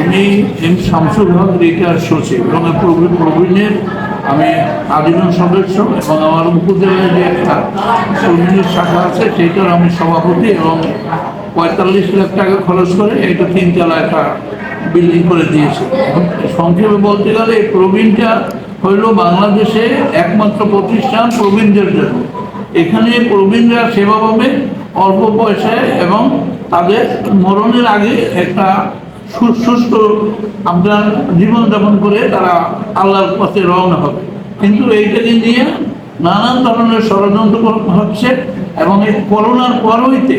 আমি এম শামসুল হক রিটার সচিব এবং প্রবীণের আমি আজীবন সদস্য এবং আমার উপজেলায় যে একটা প্রবীণের শাখা আছে, সেইটার আমি সভাপতি এবং পঁয়তাল্লিশ লাখ টাকা খরচ করে এটা তিনতলা একটা বিল্ডিং করে দিয়েছে। সংক্ষেপে বলতে গেলে এই প্রবীণটা হইল বাংলাদেশে একমাত্র প্রতিষ্ঠান প্রবীণদের জন্য। এখানে প্রবীণরা সেবা পাবে অল্প পয়সায় এবং তাদের মরণের আগে একটা সুস্থ আপনার জীবনযাপন করে তারা আল্লাহর পথে রওনা হবে। কিন্তু এইটাকে নিয়ে নানান ধরনের ষড়যন্ত্র হচ্ছে এবং এই করোনার পর হইতে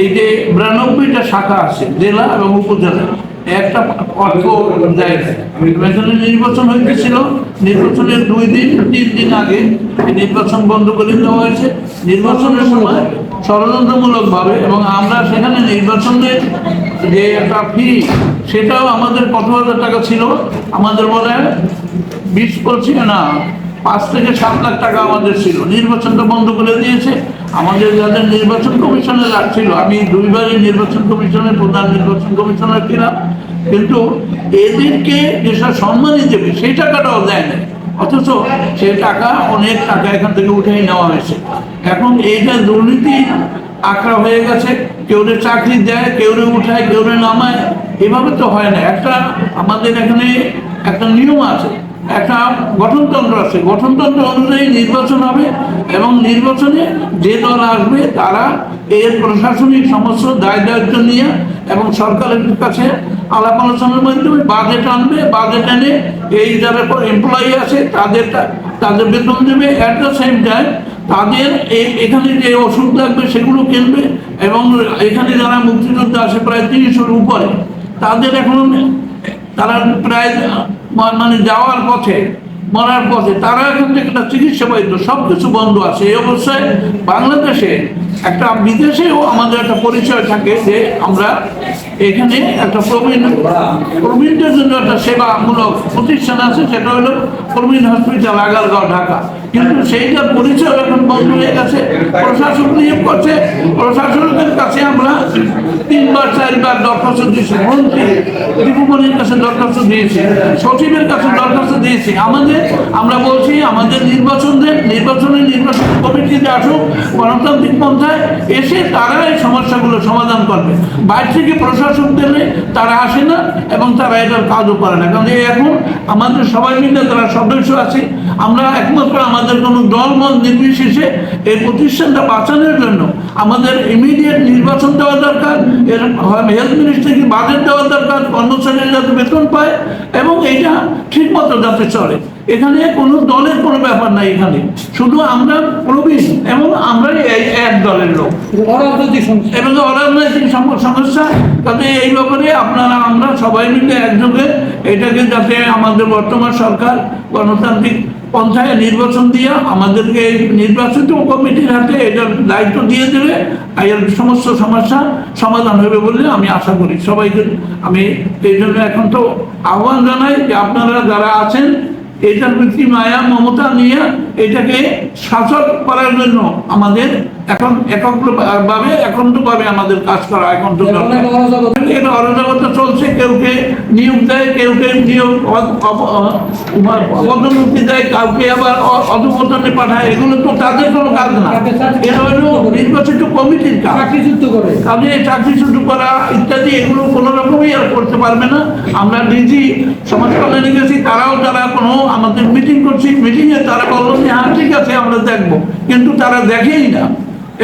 এই যে বিরানব্বইটা শাখা আছে, জেলা এবং উপজেলা, একটা অর্থ নির্বাচন হইতেছিল, নির্বাচনের দুই দিন, তিন দিন আগে নির্বাচন বন্ধ করে দেওয়া হয়েছে। নির্বাচনের সময় ষড়যন্ত্রমূলক ভাবে এবং আমরা সেখানে নির্বাচনের যে একটা ফি সেটাও আমাদের কত হাজার টাকা ছিল? আমাদের বলে বিশ পঁচিশ না, পাঁচ থেকে সাত লাখ টাকা আমাদের ছিল। নির্বাচনটা বন্ধ করে দিয়েছে। আমাদের যাদের নির্বাচন কমিশনে লাগছিল, আমি দুইবারই নির্বাচন কমিশনের প্রধান নির্বাচন কমিশনার ছিলাম। কিন্তু এদেরকে যেসব সম্মানই দেবে সেই টাকাটাও দেয় না অথচ সেই টাকা, অনেক টাকা এখান থেকে উঠেই নেওয়া হয়েছে। এখন এইটা দুর্নীতি, আঁকড়া হয়ে গেছে। কেউ চাকরি দেয়, কেউ উঠায়, কেউ নামায়। এভাবে তো হয় না। একটা আমাদের এখানে একটা নিয়ম আছে, একটা গঠনতন্ত্র আছে। গঠনতন্ত্র অনুযায়ী নির্বাচন হবে এবং নির্বাচনে যে দল আসবে, তারা এর প্রশাসনিক সমস্ত দায় দায়িত্ব নিয়ে এবং সরকারের কাছে আলাপ আলোচনার মাধ্যমে বাজেট আনবে বাজেট এনে এই যারা এমপ্লয়ি আছে, তাদের তাদের বেতন দেবে অ্যাট দ্য সেম টাইম তাদের এখানে যে ওষুধ লাগবে সেগুলো কিনবে এবং এখানে যারা মুক্তিযোদ্ধা আছে প্রায় তিরিশের উপরে, তাদের এখন তারা প্রায় মানে যাওয়ার পথে, মরার পথে তারা এখান একটা চিকিৎসা পাইতো সব কিছু বন্ধ আছে। এই অবস্থায় বাংলাদেশে একটা বিদেশেও আমাদের একটা পরিচয় থাকে যে আমরা এখানে একটা প্রবীণ, প্রবীণদের জন্য একটা সেবামূলক প্রতিষ্ঠান আছে, সেটা হলো প্রবীণ হসপিটাল, আগারগাঁও, ঢাকা। কিন্তু সেইটার পরিচয় এখন বন্ধ হয়ে গেছে। প্রশাসন নিয়োগ করছে। প্রশাসনের কাছে আমরা তিনবার, চারবার দরখাস্ত দিয়েছি। মন্ত্রী, দীপুমণির কাছে দরখাস্ত দিয়েছি। সচিবের কাছে দরখাস্ত দিয়েছি। আমাদের, আমরা বলছি আমাদের নির্বাচন দেন নির্বাচনে নির্বাচন আসুক গণতান্ত্রিক পন্থায় এসে তারা এই সমস্যাগুলো সমাধান করবে। বাইরে থেকে প্রশাসক দিলে তারা আসে না এবং তারা এটার কাজও করে না। কারণ এখন আমাদের সবাই মিলে তারা সদস্য আছে আমরা একমাত্র আমাদের কোনো দল মত নির্বিশেষে এই প্রতিষ্ঠানটা বাঁচানোর জন্য আমাদের ইমিডিয়েট নির্বাচন দেওয়া দরকার এর হেলথ মিনিস্ট্রিকে বাজেট দেওয়া দরকার কর্মচারীরা যাতে বেতন পায় এবং এটা ঠিক মতো যাতে চলে। এখানে কোনো দলের কোনো ব্যাপার নাই এখানে। শুধু আমরা প্রবীণ এবং আমরা এই এক দলের লোক। অরাজনৈতিক সমস্যা। এবং অরাজনৈতিক সমস্যা কাজে এই ব্যাপারে আপনারা আমরা সবাই মিলে একযোগে এটাকে যাতে আমাদের বর্তমান সরকার গণতান্ত্রিক পঞ্চায়েত নির্বাচন দিয়ে আমাদেরকে নির্বাচিত কমিটির হাতে এটার দায়িত্ব দিয়ে দিলে এর সমস্ত সমস্যা সমাধান হবে বলে আমি আশা করি। সবাইকে আমি এই জন্য এখন তো আহ্বান জানাই যে আপনারা যারা আছেন এটার প্রতি মায়া মমতা নিয়ে এটাকে শাসক করার জন্য আমাদের এখন একক ভাবে একান্তভাবে আমাদের কাজ করা এখন এটা অরাজকতা চলছে কেউকে নিয়োগ দেয় কেউকে নিয়োগ অ- পদোন্নতি দেয় কাউকে আবার অধপতনে পাঠায় এগুলো তো তাদের কোনো কাজ না। এটা হলো নির্বাচিত কমিটির কাজ। চাকরিচ্যুত করে। তাদের চাকরি শুরু করা ইত্যাদি এগুলো কোনো রকমই আর করতে পারবে না। আমরা ডিজি সমাজ কল্যাণে গেছি তারাও তারা কোনো আমাদের মিটিং করছি মিটিংয়ে তারা বলল যে হ্যাঁ ঠিক আছে, আমরা দেখব। কিন্তু তারা দেখেই না।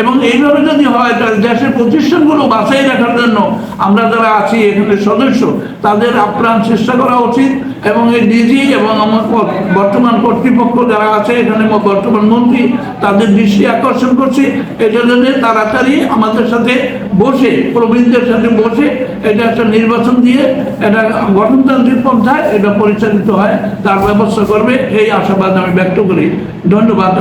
এবং এইভাবে যদি হয়, তাহলে দেশের প্রতিষ্ঠানগুলো বাঁচাই রাখার জন্য আমরা যারা আছি এখানে সদস্য, তাদের আপ্রাণ চেষ্টা করা উচিত। এবং এই ডিজি এবং আমার বর্তমান কর্তৃপক্ষ যারা আছে, এখানে বর্তমান মন্ত্রী, তাদের দৃষ্টি আকর্ষণ করছি। এটা জন্য তাড়াতাড়ি আমাদের সাথে বসে, প্রবীণদের সাথে বসে এটা একটা নির্বাচন দিয়ে এটা গঠনতান্ত্রিক পন্থায় এটা পরিচালিত হয়, তার ব্যবস্থা করবে, এই আশাবাদ আমি ব্যক্ত করি। ধন্যবাদ।